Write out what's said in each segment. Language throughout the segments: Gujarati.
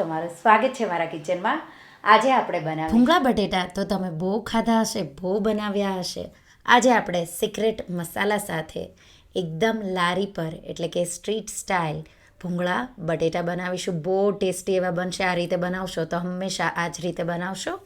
તમારું સ્વાગત છે મારા કિચનમાં. આજે આપણે બનાવ ભૂંગળા બટેટા તો તમે બહુ ખાધા હશે, બહુ બનાવ્યા હશે. આજે આપણે સિક્રેટ મસાલા સાથે એકદમ લારી પર, એટલે કે સ્ટ્રીટ સ્ટાઇલ ભૂંગળા, બટેટા બનાવીશું. બહુ ટેસ્ટી એવા બનશે. આ રીતે બનાવશો તો હંમેશા આ જ રીતે બનાવશો.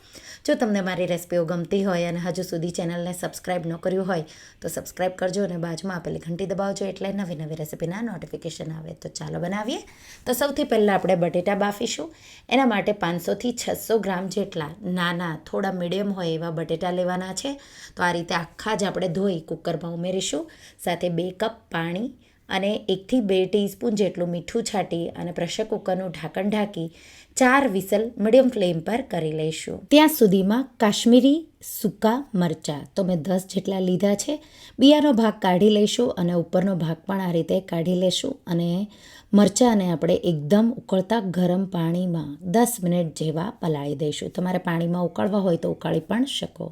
જો તમને મારી રેસિપીઓ ગમતી હોય અને હજુ સુધી ચેનલને સબસ્ક્રાઈબ ન કર્યું હોય, તો સબસ્ક્રાઈબ કરજો અને બાજુમાં આપેલી ઘંટી દબાવજો એટલે નવી નવી રેસિપીના નોટિફિકેશન આવે. તો ચાલો બનાવીએ. તો સૌથી પહેલાં આપણે બટેટા બાફીશું. એના માટે પાંચસોથી છસો ગ્રામ જેટલા નાના, થોડા મીડિયમ હોય એવા બટેટા લેવાના છે. તો આ રીતે આખા જ આપણે ધોઈ કુકરમાં ઉમેરીશું. સાથે બે કપ પાણી અને એકથી બે ટીસ્પૂન જેટલું મીઠું છાંટી અને પ્રેશર કુકરનું ઢાંકણ ઢાંકી ચાર વિસલ મીડિયમ ફ્લેમ પર કરી લઈશું. ત્યાં સુધીમાં કાશ્મીરી, સૂકા મરચાં તો મેં દસ જેટલા લીધા છે. બિયાનો ભાગ કાઢી લઈશું અને ઉપરનો ભાગ પણ આ રીતે કાઢી લઈશું અને મરચાંને આપણે એકદમ ઉકળતા ગરમ પાણીમાં દસ મિનિટ જેવા પલાળી દઈશું. તમારે પાણીમાં ઉકળવા હોય તો ઉકાળી પણ શકો.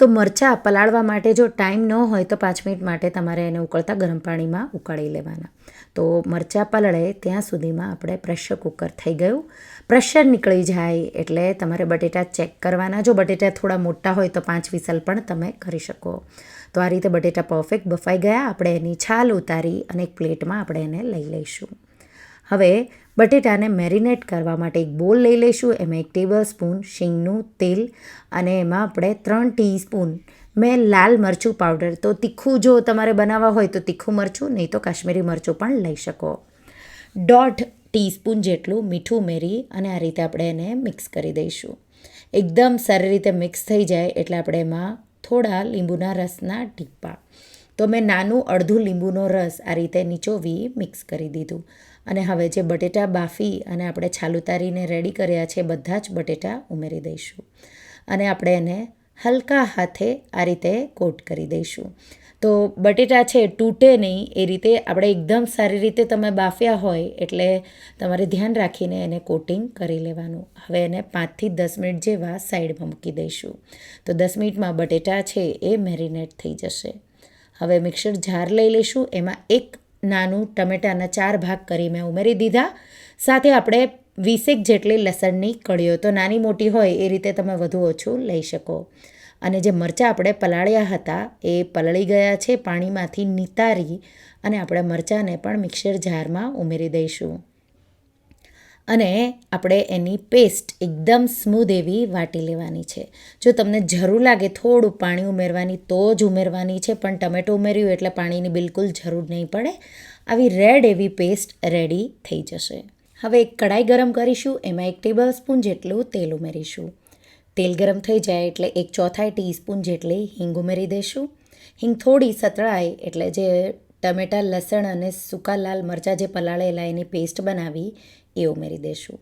તો મરચાં પલાળવા માટે જો ટાઈમ ન હોય તો પાંચ મિનિટ માટે તમારે એને ઉકળતા ગરમ પાણીમાં ઉકાળી લેવાના. તો મરચાં પલળે ત્યાં સુધીમાં આપણે પ્રેશર કુકર થઈ ગયું. પ્રેશર નીકળી જાય એટલે તમારે બટેટા ચેક કરવાના. જો બટેટા થોડા મોટા હોય તો પાંચ વિસલ પણ તમે કરી શકો. તો આ રીતે બટેટા પરફેક્ટ બફાઈ ગયા. આપણે એની છાલ ઉતારી અને એક પ્લેટમાં આપણે એને લઈ લઈશું. હવે બટેટાને મેરિનેટ કરવા માટે એક બોલ લઈ લઈશું. એમાં એક ટેબલ સ્પૂન શીંગનું તેલ અને એમાં આપણે ત્રણ ટીસ્પૂન મેં લાલ મરચું પાવડર. તો તીખું જો તમારે બનાવવા હોય તો તીખું મરચું, નહીં તો કાશ્મીરી મરચું પણ લઈ શકો. દોઢ ટીસ્પૂન જેટલું મીઠું ઉમેરી અને આ રીતે આપણે એને મિક્સ કરી દઈશું. એકદમ સારી રીતે મિક્સ થઈ જાય એટલે આપણે એમાં થોડા લીંબુના રસના ટીપા. તો મેં નાનું અડધું લીંબુનો રસ આ રીતે નીચોવી મિક્સ કરી દીધું. અને હવે જે બટેટા બાફી અને આપણે છાલ ઉતારીને રેડી કર્યા છે, બધા જ બટેટા ઉમેરી દઈશું. અને આપણે એને હલકા હાથે આ રીતે કોટ કરી દઈશું. તો બટેટા છે, તૂટે નહીં. એ રીતે આપણે એકદમ સારી રીતે તમે બાફ્યા હોય એટલે તમારે ધ્યાન રાખીને એને કોટિંગ કરી લેવાનું. હવે એને પાંચથી દસ મિનિટ જેવા સાઈડમાં મૂકી દઈશું. તો દસ મિનિટમાં બટેટા છે એ મેરિનેટ થઈ જશે. હવે મિક્સર જાર લઈ લઈશું. એમાં એક નાનું ટમેટાના ચાર ભાગ કરી મેં ઉમેરી દીધા. સાથે આપણે વીસેક જેટલી લસણની કળીઓ, તો નાની મોટી હોય એ રીતે તમે વધુ ઓછું લઈ શકો. અને જે મરચાં આપણે પલાળ્યા હતા એ પલળી ગયા છે, પાણીમાંથી નિતારી અને આપણે મરચાંને પણ મિક્સર જારમાં ઉમેરી દઈશું. અને આપણે એની પેસ્ટ એકદમ સ્મૂધ એવી વાટી લેવાની છે. જો તમને જરૂર લાગે થોડું પાણી ઉમેરવાની, તો જ ઉમેરવાની છે, પણ ટમેટો ઉમેર્યું એટલે પાણીની બિલકુલ જરૂર નહીં પડે. આવી રેડ એવી પેસ્ટ રેડી થઈ જશે. હવે એક કડાઈ ગરમ કરીશું, એમાં એક ટેબલ સ્પૂન જેટલું તેલ ઉમેરીશું. તેલ ગરમ થઈ જાય એટલે એક ચોથાઈ ટીસ્પૂન જેટલી હિંગ ઉમેરી દઈશું. હિંગ થોડી સતળાય એટલે જે ટમેટાં, લસણ અને સૂકા લાલ મરચાં જે પલાળેલા, એની પેસ્ટ બનાવી એ ઉમેરી દઈશું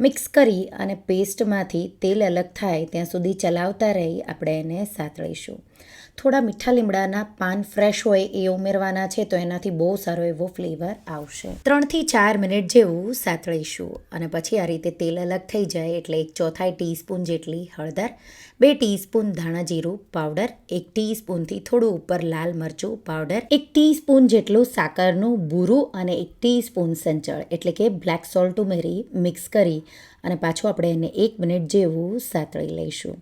મિક્સ કરી અને પેસ્ટમાંથી તેલ અલગ થાય ત્યાં સુધી ચલાવતા રહી આપણે એને સાતળીશું. થોડા મીઠા લીમડાના પાન ફ્રેશ હોય એ ઉમેરવાના છે, તો એનાથી બહુ સારો એવો ફ્લેવર આવશે. ત્રણથી ચાર મિનિટ જેવું સાતળીશું અને પછી આ રીતે તેલ અલગ થઈ જાય એટલે એક ચોથાઈ ટીસ્પૂન જેટલી હળદર, બે ટીસ્પૂન ધાણા જીરું પાવડર એક ટીસ્પૂનથી થોડું ઉપર લાલ મરચું પાવડર એક ટીસ્પૂન જેટલું સાકરનું બૂરું અને એક ટીસ્પૂન સંચળ, એટલે કે બ્લેક સોલ્ટ ઉમેરી મિક્સ કરી અને પાછું આપણે એને એક મિનિટ જેવું સાતળી લઈશું.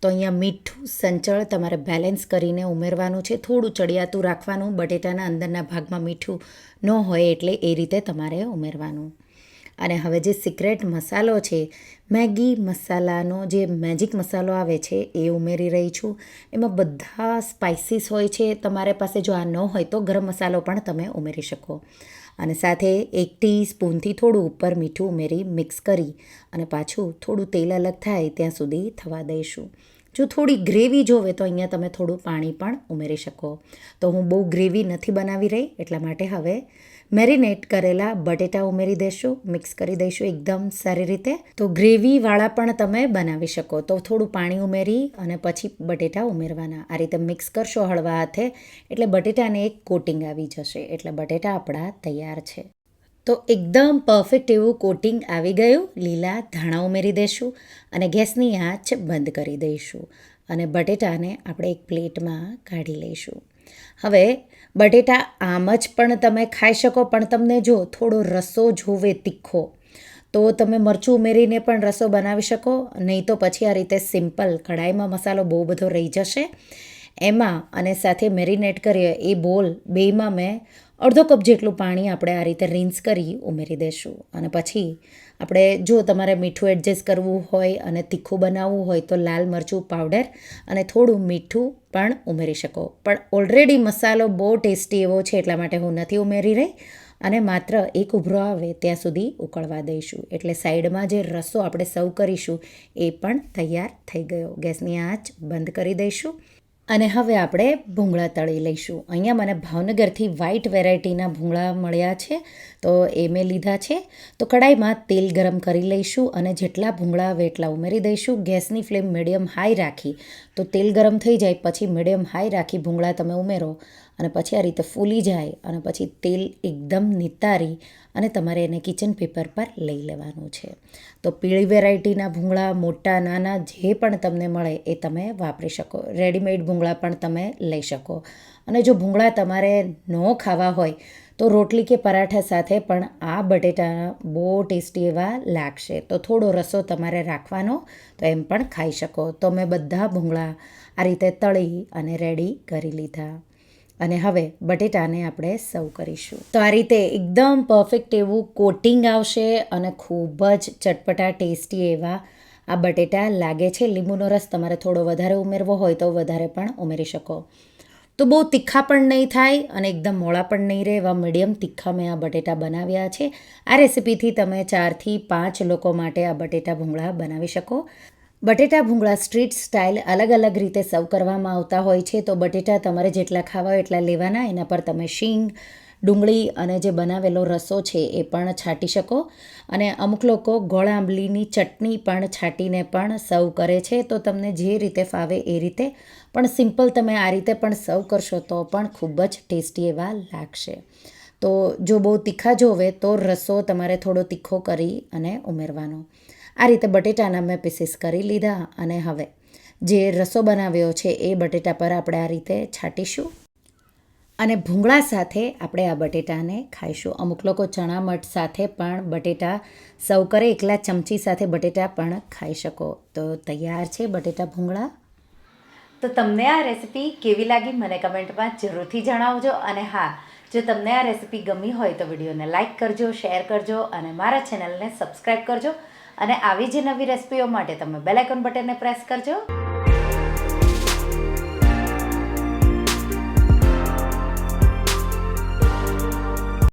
તો અહીંયા મીઠું સંચળ તમારે બેલેન્સ કરીને ઉમેરવાનું છે. થોડું ચડિયાતું રાખવાનું, બટેટાના અંદરના ભાગમાં મીઠું ન હોય એટલે એ રીતે તમારે ઉમેરવાનું. અને હવે જે સિક્રેટ મસાલો છે, મેગી મસાલાનો જે મેજિક મસાલો આવે છે, એ ઉમેરી રહી છું. એમાં બધા સ્પાઇસીસ હોય છે, તમારે પાસે જો આ ન હોય તો ગરમ મસાલો પણ તમે ઉમેરી શકો. અને સાથે એક ટી સ્પૂનથી થોડું ઉપર મીઠું ઉમેરી મિક્સ કરી અને પાછું થોડું તેલ અલગ થાય ત્યાં સુધી થવા દઈશું. જો થોડી ગ્રેવી જોવે તો અહીંયા તમે થોડું પાણી પણ ઉમેરી શકો. તો હું બહુ ગ્રેવી નથી બનાવી રહી, એટલા માટે હવે મેરિનેટ કરેલા બટેટા ઉમેરી દઈશું મિક્સ કરી દઈશું એકદમ સારી રીતે. તો ગ્રેવીવાળા પણ તમે બનાવી શકો. તો થોડું પાણી ઉમેરી અને પછી બટેટા ઉમેરવાના. આ રીતે મિક્સ કરશો હળવા હાથે, એટલે બટેટાને એક કોટિંગ આવી જશે. એટલે બટેટા આપણા તૈયાર છે. તો એકદમ પરફેક્ટ એવું કોટિંગ આવી ગયું. લીલા ધાણા ઉમેરી દઈશું અને ગેસની આંચ બંધ કરી દઈશું. અને બટેટાને આપણે એક પ્લેટમાં કાઢી લઈશું. હવે બટેટા આમ જ પણ તમે ખાઈ શકો, પણ તમને જો થોડો રસો જોવે તીખો, તો તમે મરચું ઉમેરીને પણ રસો બનાવી શકો. નહીં તો પછી આ રીતે સિમ્પલ કઢાઈમાં મસાલો બહુ બધો રહી જશે. એમાં અને સાથે મેરિનેટ કરીએ એ બોલ બેમાં મેં અડધો કપ જેટલું પાણી આપણે આ રીતે રિન્સ કરી ઉમેરી દઈશું અને પછી આપણે જો તમારે મીઠું એડજસ્ટ કરવું હોય અને તીખું બનાવવું હોય તો લાલ મરચું પાવડર અને થોડું મીઠું પણ ઉમેરી શકો. પણ ઓલરેડી મસાલો બહુ ટેસ્ટી એવો છે એટલા માટે હું નથી ઉમેરી રહી. અને માત્ર એક ઉભરો આવે ત્યાં સુધી ઉકળવા દઈશું. એટલે સાઈડમાં જે રસો આપણે સર્વ કરીશું એ પણ તૈયાર થઈ ગયો. ગેસની આંચ બંધ કરી દઈશું. અને હવે આપણે ભૂંગળા તળી લઈશું. અહીંયા મને ભાવનગરથી વ્હાઈટ વેરાયટીના ભૂંગળા મળ્યા છે, તો એ મેં લીધા છે. તો કડાઈમાં તેલ ગરમ કરી લઈશું અને જેટલા ભૂંગળા આવે એટલા ઉમેરી દઈશું. ગેસની ફ્લેમ મીડિયમ હાઈ રાખી. તો તેલ ગરમ થઈ જાય, પછી મીડિયમ હાઈ રાખી ભૂંગળા તમે ઉમેરો. અને પછી આ રીતે ફૂલી જાય અને પછી તેલ એકદમ નિતારી અને તમારે એને કિચન પેપર પર લઈ લેવાનું છે. તો પીળી વેરાયટીના ભૂંગળા, મોટા, નાના, જે પણ તમને મળે એ તમે વાપરી શકો. રેડીમેડ ભૂંગળા પણ તમે લઈ શકો. અને જો ભૂંગળા તમારે ન ખાવા હોય, તો રોટલી કે પરાઠા સાથે પણ આ બટેટા બહુ ટેસ્ટી એવા લાગશે. તો થોડો રસો તમારે રાખવાનો, તો એમ પણ ખાઈ શકો. તો મેં બધા ભૂંગળા આ રીતે તળી અને રેડી કરી લીધા. અને હવે બટેટાને આપણે સર્વ કરીશું. તો આ રીતે એકદમ પરફેક્ટ એવું કોટિંગ આવશે અને ખૂબ જ ચટપટા ટેસ્ટી એવા આ બટેટા લાગે છે. લીંબુનો રસ તમારે થોડો વધારે ઉમેરવો હોય તો વધારે પણ ઉમેરી શકો. તો બહુ તીખા પણ નહીં થાય અને એકદમ મોળા પણ નહીં રહે એવા મીડિયમ તીખા મેં આ બટેટા બનાવ્યા છે. આ રેસીપીથી તમે ચારથી પાંચ લોકો માટે આ બટેટા ભૂંગળા બનાવી શકો. બટેટા ભૂંગળા સ્ટ્રીટ સ્ટાઇલ અલગ અલગ રીતે સર્વ કરવામાં આવતા હોય છે. તો બટેટા તમારે જેટલા ખાવા હોય એટલા લેવાના. એના પર તમે શીંગ, ડુંગળી અને જે બનાવેલો રસો છે એ પણ છાંટી શકો. અને અમુક લોકો ગોળ આંબલીની ચટણી પણ છાંટીને પણ સર્વ કરે છે. તો તમને જે રીતે ફાવે એ રીતે. પણ સિમ્પલ તમે આ રીતે પણ સર્વ કરશો તો પણ ખૂબ જ ટેસ્ટી એવા લાગશે. તો જો બહુ તીખા જોવે તો રસો તમારે થોડો તીખો કરી અને ઉમેરવાનો. આ રીતે બટેટાના મેં પીસીસ કરી લીધા અને હવે જે રસો બનાવ્યો છે એ બટેટા પર આપણે આ રીતે છાંટીશું. અને ભૂંગળા સાથે આપણે આ બટેટાને ખાઈશું. અમુક લોકો ચણા મઠ સાથે પણ બટેટા સૌ કરે, એકલા ચમચી સાથે બટેટા પણ ખાઈ શકો. તો તૈયાર છે બટેટા ભૂંગળા? તો તમને આ રેસીપી કેવી લાગી મને કમેન્ટમાં જરૂરથી જણાવજો. અને હા, જો તમને આ રેસિપી ગમી હોય તો વિડીયોને લાઇક કરજો, શેર કરજો અને મારા ચેનલને સબસ્ક્રાઈબ કરજો. અને આવી જ નવી રેસિપીઓ માટે તમે બેલ આઇકોન બટનને પ્રેસ કરજો.